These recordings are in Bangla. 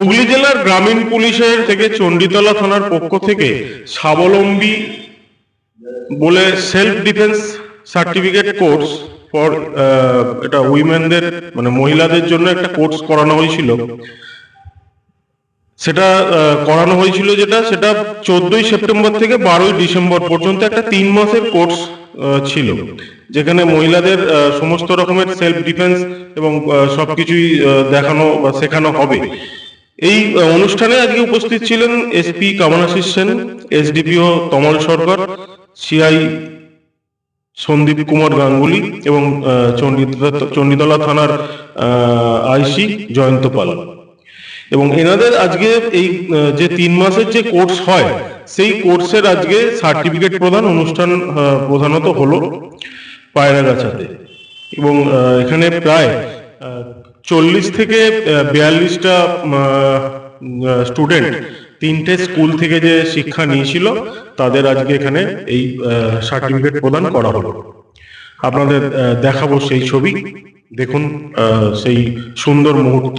হুগলি জেলার গ্রামীণ পুলিশের থেকে চণ্ডীতলা থানার পক্ষ থেকে স্বাবলম্বী বলে self defence certificate course for এটা উইমেনদের মানে মহিলাদের জন্য একটা কোর্স করানো হয়েছিল। সেটা করানো হয়েছিল যেটা, সেটা চোদ্দই সেপ্টেম্বর থেকে বারোই ডিসেম্বর পর্যন্ত একটা তিন মাসের কোর্স ছিল। যেখানে মহিলাদের সমস্ত রকমের সেলফ ডিফেন্স এবং সবকিছুই দেখানো বা শেখানো হবে। এই অনুষ্ঠানে আজকে উপস্থিত ছিলেন SP Kamanashis Sen SDPO Tamal Sarkar CI Sandip Kumar Ganguly এবং চণ্ডীতলা থানার আইসি জয়ন্ত পাল। এবং এনাদের আজকে এই যে তিন মাসের যে কোর্স হয়, সেই কোর্সের আজকে সার্টিফিকেট প্রদান অনুষ্ঠান প্রধানত হলো পায়রাগাছাতে। এবং এখানে প্রায় চল্লিশ থেকে বিয়াল্লিশটা স্টুডেন্ট তিনটে স্কুল থেকে যে শিক্ষা নিয়েছিল, তাদের আজকে এখানে এই সার্টিফিকেট প্রদান করা হলো। আপনাদের দেখাবো সেই ছবি। দেখুন সেই সুন্দর মুহূর্ত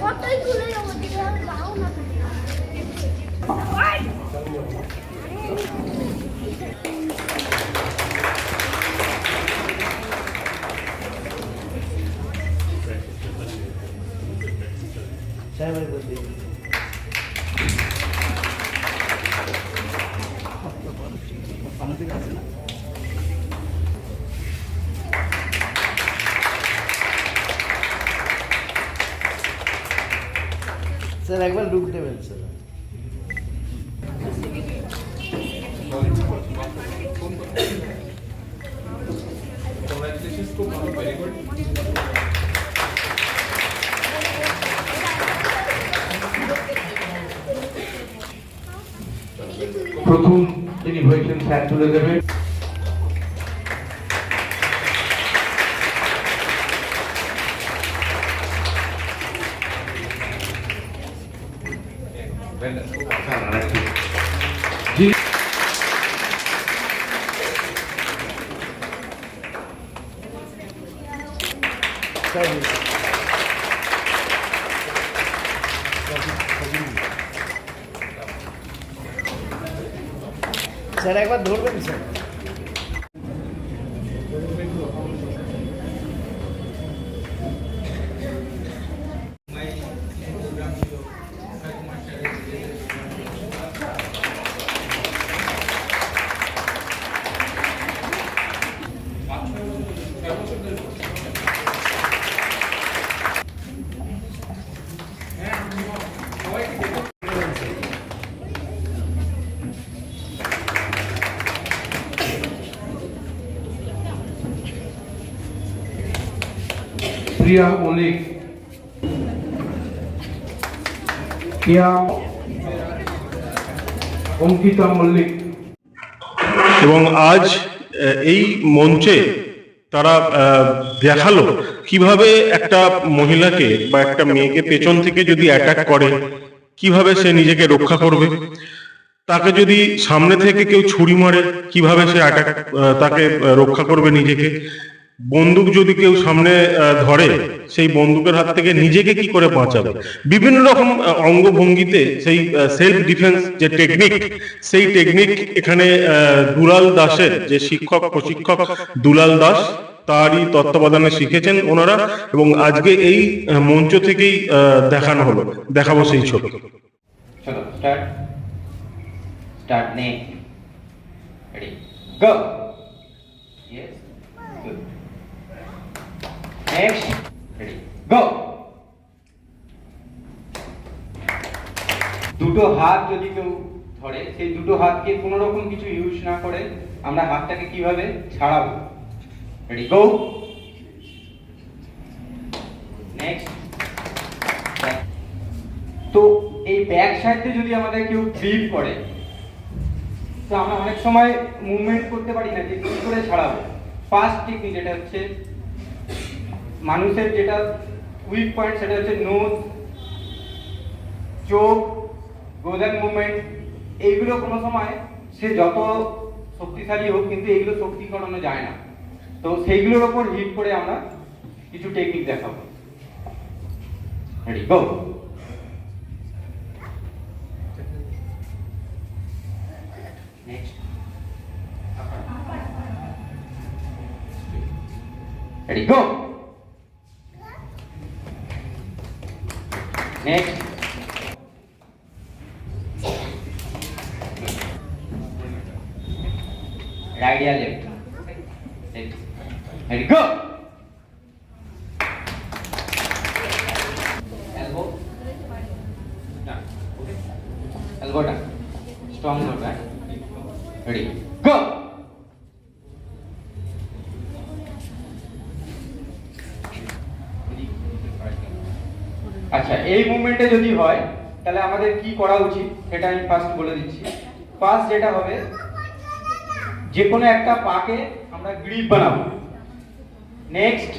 ফটোই তুলে নেব দিকে আর যাও না তুমি। স্যার একবার লুক দেবেন স্যার প্রথম তিনি হয়েছেন স্যার তুলে দেবেন যিনি স্যার স্যার একবার ধরবেন স্যার প্রিয়া মল্লিক প্রিয়া অঙ্কিতা মল্লিক এবং আজ এই মঞ্চে তারা দেখাল কীভাবে একটা মহিলাকে বা একটা মেয়েকে পেছন থেকে যদি অ্যাটাক করে, কীভাবে সে নিজেকে রক্ষা করবে? তাকে যদি সামনে থেকে কেউ ছুরি মারে, কীভাবে সে অ্যাটাক তাকে রক্ষা করবে নিজেকে? বন্দুক যদি কেউ সামনে ধরে, সেই বন্দুকের হাত থেকে নিজেকে কি করে বাঁচাবে? বিভিন্ন রকম অঙ্গভঙ্গিতে সেই সেলফ ডিফেন্স যে টেকনিক সেই টেকনিক এখানে দুলাল দাসের যে শিক্ষক, প্রশিক্ষক দুলাল দাস, তারই তত্ত্বাবধানে শিখেছেন ওনারা এবং আজকে এই মঞ্চ থেকেই দেখানো হলো। দেখাবো সেই ছবি। Start start neck ready go good next ready go দুটো হাত যদি কেউ ধরে, সেই দুটো হাতকে কোনো রকম কিছু ইউজ না করে আমরা হাতটাকে কীভাবে ছাড়াবো? রেডি গো তো এই ব্যাক সাইডে যদি আমাদের কেউ গ্রিপ করে, তো আমরা অনেক সময় মুভমেন্ট করতে পারি না, যে কি করে ছাড়াবো? ফার্স্ট টেকনিক যেটা হচ্ছে মানুষের যেটা উইক পয়েন্ট সেটা হচ্ছে নোজ চোখ গোদান মুভমেন্ট এইগুলো কোনো সময় সে যত শক্তিশালী হোক কিন্তু এইগুলো শক্তি করানো যায় না। তো সেইগুলোর ওপর হিট করে আমরা কিছু টেকনিক দেখাবো। Ready go next ready go next right or left ready আচ্ছা এই মুভমেন্টে যদি হয়, তাহলে আমাদের কি করা উচিত? সেটা আমি ফার্স্ট বলে দিচ্ছি। ফার্স্ট যেটা হবে যে কোনো একটা পাকে আমরা গ্রিপ বানাবো। নেক্সট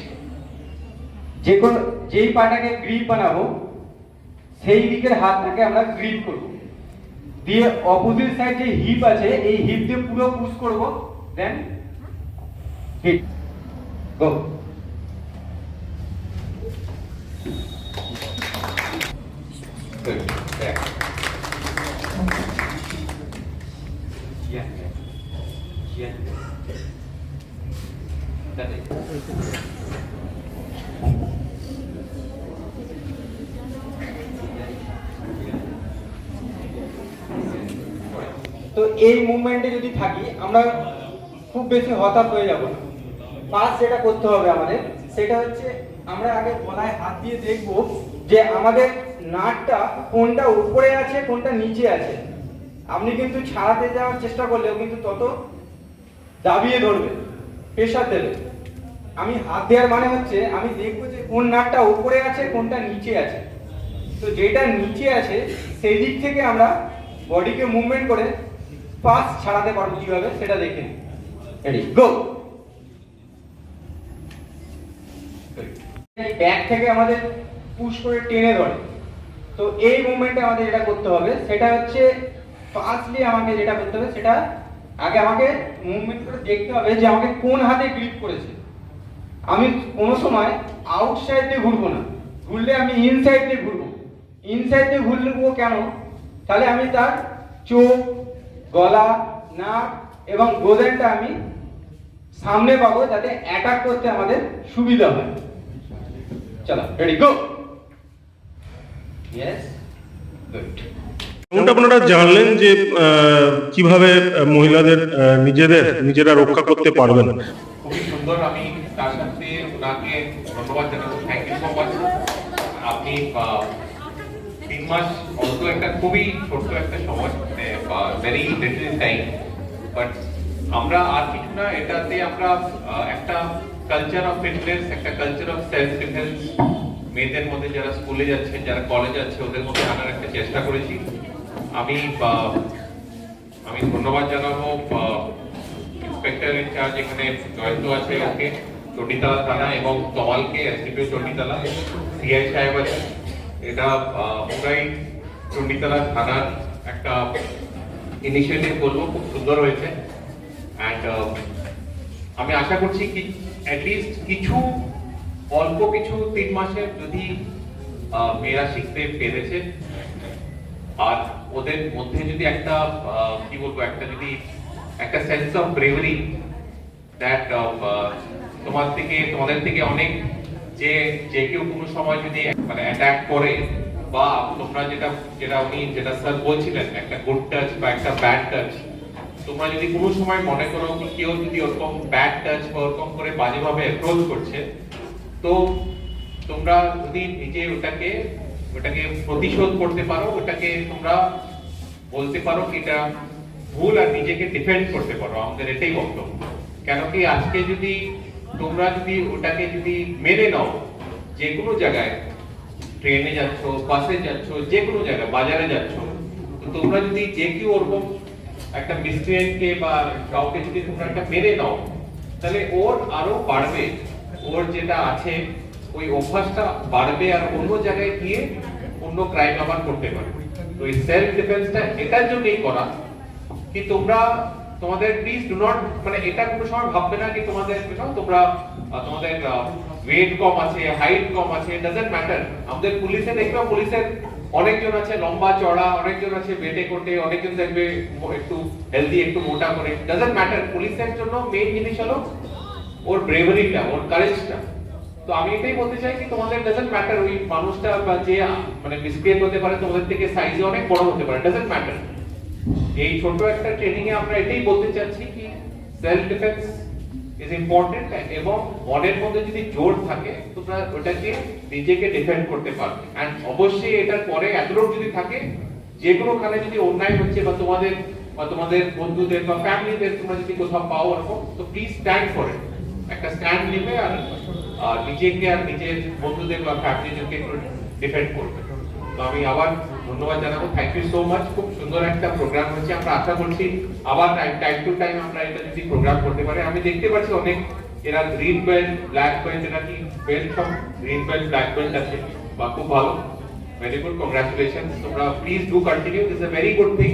যে কোনো যেই পাটাকে গ্রিপ বানাবো, সেই দিকের হাতটাকে আমরা গ্রিপ করব। দিয়ে অপোজিট সাইড যে হিপ আছে, এই হিপ দিয়ে পুরো পুশ করব দেন হিট গো তো এই মুভমেন্টে যদি থাকি, আমরা খুব বেশি হতাশ হয়ে যাব। না ফার্স্ট যেটা করতে হবে আমাদের, সেটা হচ্ছে আমরা আগে গলায় হাত দিয়ে দেখব যে আমাদের নাটটা কোনটা উপরে আছে কোনটা নিচে আছে? আপনি কিন্তু ছাড়াতে যাওয়ার চেষ্টা করলেও কিন্তু তত দাবিয়ে ধরবে প্রেশার দেবে। আমি হাত দেওয়ার মানে হচ্ছে আমি দেখব যে কোন নাটটা উপরে আছে কোনটা নিচে আছে। তো যেটা নিচে আছে সেই দিক থেকে আমরা বডিকে মুভমেন্ট করে পাস ছাড়াতে পারব কীভাবে সেটা দেখে রেডি গো ব্যাক থেকে আমাদের পুশ করে টেনে ধরে। তো এই মুভমেন্টে আমাদের যেটা করতে হবে, সেটা হচ্ছে ফার্স্টলি আমাকে যেটা করতে হবে, সেটা আগে আমাকে মুভমেন্ট করে দেখতে হবে যে আমাকে কোন হাতে গ্রিপ করেছে। আমি কোনো সময় আউটসাইড দিয়ে ঘুরবো না। ঘুরলে আমি ইনসাইড দিয়ে ঘুরবো। ইনসাইড দিয়ে ঘুরবো কেন? তাহলে আমি তার চোখ, গলা, নাক এবং গোদেনটা আমি সামনে পাবো যাতে অ্যাটাক করতে আমাদের সুবিধা হয়। চলো রেডি গো যেমনটা আপনারা জানলেন যে কীভাবে মহিলাদের নিজেদের নিজেরা রক্ষা করতে পারবেন? খুবই সুন্দর আমি তার সাথে ওনাকে ধন্যবাদ জানাব। থ্যাংক ইউ সো মাচ আপনি আহ, তিন মাস অল্প একটা খুবই ছোট্ট একটা সময় ভেরি লিটল টাইম বাট আমরা আর কিছু না এটাতে আমরা আহ, একটা কালচার অফ ফিটনেস একটা কালচার অফ সেলফ ডিফেন্স মেয়েদের মধ্যে যারা স্কুলে যাচ্ছে যারা কলেজ যাচ্ছে ওদের মধ্যে আনার একটা চেষ্টা করেছি। আমি আমি ধন্যবাদ জানাব ইন্সপেক্টর ইনচার্জ এখানে জয়ন্ত আছে ওকে চটিতলা থানা এবং তমালকে এসডিপিও চটিতলা সিআই সাহেব আছে। এটা আহ, ওরাই চণ্ডীতলা থানার একটা ইনিশিয়েটিভ বলব খুব সুন্দর হয়েছে। অ্যান্ড আমি আশা করছি কি অ্যাটলিস্ট কিছু অল্প কিছু তিন মাসের যদি মেয়েরা শিখতে পেরেছে, আর ওদের মধ্যে যদি একটা কি বলব, একটা যদি, একটা সেন্স অফ ব্রেভারি দ্যাট তোমার থেকে, তোমাদের থেকে অনেক যে যে কেউ কোনো সময় যদি মানে অ্যাটাক করে, বা তোমরা যেটা যেটা উনি, যেটা স্যার বলছিলেন, একটা গুড টাচ বা একটা ব্যাড টাচ তোমরা যদি কোনো সময় মনে করো কেউ যদি ওরকম ব্যাড টাচ বা ওরকম করে বাজেভাবে অ্যাপ্রোচ করছে তো তোমরা যদি নিজে ওটাকে ওটাকে প্রতিশোধ করতে পারো ওটাকে তোমরা বলতে পারো কি এটা ভুল আর নিজেকে ডিফেন্ড করতে পারো আমাদের এটাই বক্তব্য কেন কি আজকে যদি তোমরা যদি ওটাকে যদি মেনে নাও যে কোনো জায়গায় ট্রেনে যাচ্ছ বাসে যাচ্ছ যে কোনো জায়গায় বাজারে যাচ্ছ তো তোমরা যদি যে কেউ ওরকম একটা মিসক্রিয়েন্টকে বা কাউকে যদি তোমরা একটা মেনে নাও তাহলে ওর আরও বাড়বে ওর যেটা আছে, ওই অভ্যাসটা বাড়বে আর অন্য জায়গায় গিয়ে অন্য ক্রাইম আবার করতে পারবে। তো এই সেলফ ডিফেন্সটা এটার জন্যই করা। কি তোমরা, তোমাদের প্লিজ ডু নট মানে এটা কোনো সময় ভাববে না কি তোমাদের তোমরা তোমাদের ওয়েট কম আছে হাইট কম আছে ডাজন্ট ম্যাটার আমাদের পুলিশে দেখবে পুলিশের অনেকজন আছে, লম্বা চড়া, অনেকজন আছে বেটে কোটে, অনেকজন দেখবে একটু হেলদি একটু মোটা করে। ডাজন্ট ম্যাটার পুলিশের জন্য মেইন জিনিস হলো ওর ব্রেভারিটা ওর কারেজটা তো আমি এটাই বলতে চাই কি, তোমাদের ডাজন্ট ম্যাটার ওই মানুষটা বা যে মানে মিসবিহেভ হতে পারে, তোমাদের থেকে সাইজে অনেক বড় হতে পারে ডাজন্ট ম্যাটার এই ছোট একটা ট্রেনিং এ আমরা এটাই বলতে চাচ্ছি কি সেলফ ডিফেন্স ইজ ইম্পর্টেন্ট এবং মনের মধ্যে যদি জোর থাকে, তোমরা ওটাকে নিজেকে ডিফেন্ড করতে পারবে। এন্ড অবশ্যই এটার পরে এতটুকু যদি থাকে যে কোনো খানে যদি অন্যায় হচ্ছে বা তোমাদের বা তোমাদের বন্ধুদের বা ফ্যামিলিদের তোমরা যদি কোথাও পাও এরকম তো প্লিজ স্ট্যান্ড ফর ইট একটা স্ট্যান্ড নেবে আর আহ, নিজেকে আর নিজের বন্ধুদের বা ফ্যামিলিদেরকে একটু ডিফেন্ড করবে। তো আমি আবার ধন্যবাদ জানাব। থ্যাংক ইউ সো মাচ খুব সুন্দর একটা প্রোগ্রাম হচ্ছে আমরা আশা করছি আবার টাইম টাইম টু টাইম আমরা এটা যদি প্রোগ্রাম করতে পারি। আমি দেখতে পাচ্ছি অনেক এরা গ্রিন বেল্ট ব্ল্যাক বেল্ট এরা কি বেল্ট সব? গ্রিন বেল্ট ব্ল্যাক বেল্ট আছে বা খুব ভালো। ভেরি গুড কংগ্রাচুলেশন তোমরা please do continue this a very good thing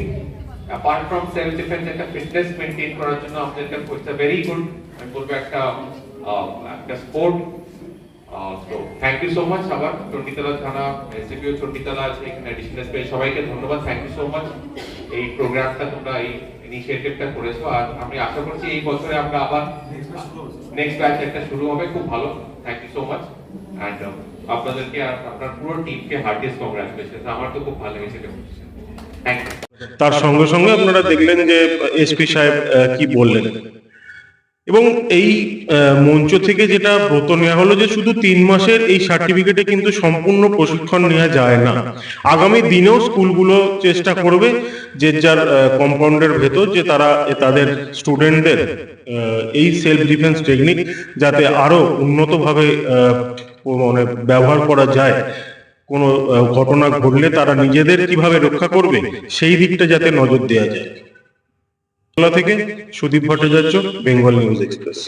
apart from self defence একটা ফিটনেস মেনটেন করার জন্য আমাদের একটা ইটস ভেরি গুড আমি বলব একটা একটা স্পোর্ট তো থ্যাংক ইউ সো মাচ আবার চণ্ডীতলা থানা এসডিপিও চণ্ডীতলা আছে এখানে অ্যাডিশনাল সবাইকে ধন্যবাদ থ্যাংক ইউ সো মাচ এই প্রোগ্রামটা তোমরা এই ইনিশিয়েটিভটা করেছ আর আমি আশা করছি এই বছরে আমরা আবার নেক্সট ব্যাচ একটা শুরু হবে খুব ভালো thank you so much and আপনাদেরকে আর আপনার পুরো টিমকে হার্টিয়েস্ট কংগ্রাচুলেশন আমার তো খুব ভালো লেগেছে থ্যাংক ইউ তার সঙ্গে সঙ্গে আপনারা দেখলেন যে এসপি সাহেব কি বললেন? এবং এই মঞ্চ থেকে যেটা ব্রত নেওয়া হলো যে শুধু তিন মাসের এই সার্টিফিকেটে কিন্তু সম্পূর্ণ প্রশিক্ষণ নেওয়া যায় না। আগামী দিনেও স্কুলগুলো চেষ্টা করবে যে যার কম্পাউন্ডের ভেতর যে তারা তাদের স্টুডেন্টদের এই সেলফ ডিফেন্স টেকনিক যাতে আরও উন্নতভাবে মানে ব্যবহার করা যায়। কোনো ঘটনা ঘটলে তারা নিজেদের কীভাবে রক্ষা করবে, সেই দিকটা যাতে নজর দেওয়া যায়। বাংলা থেকে Sudip Bhattacharya Bengal News Express.